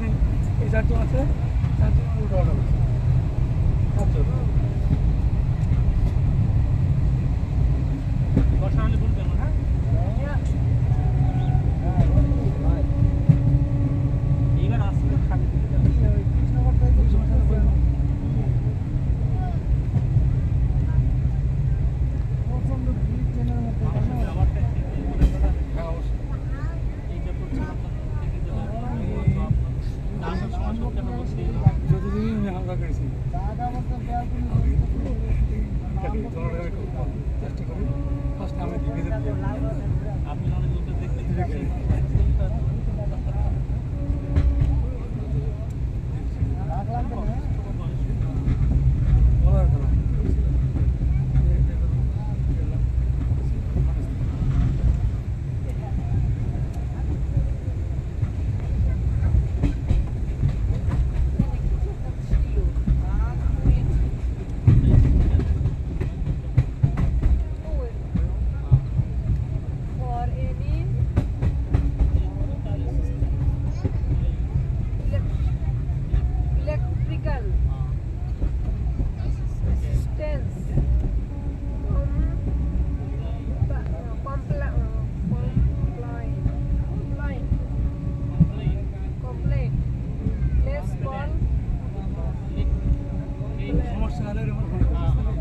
চারজনই এই চারজন আছে চারজন ড্র হবে যোগা করেছি। চেষ্টা করি ফার্স্ট আমি সালের আমার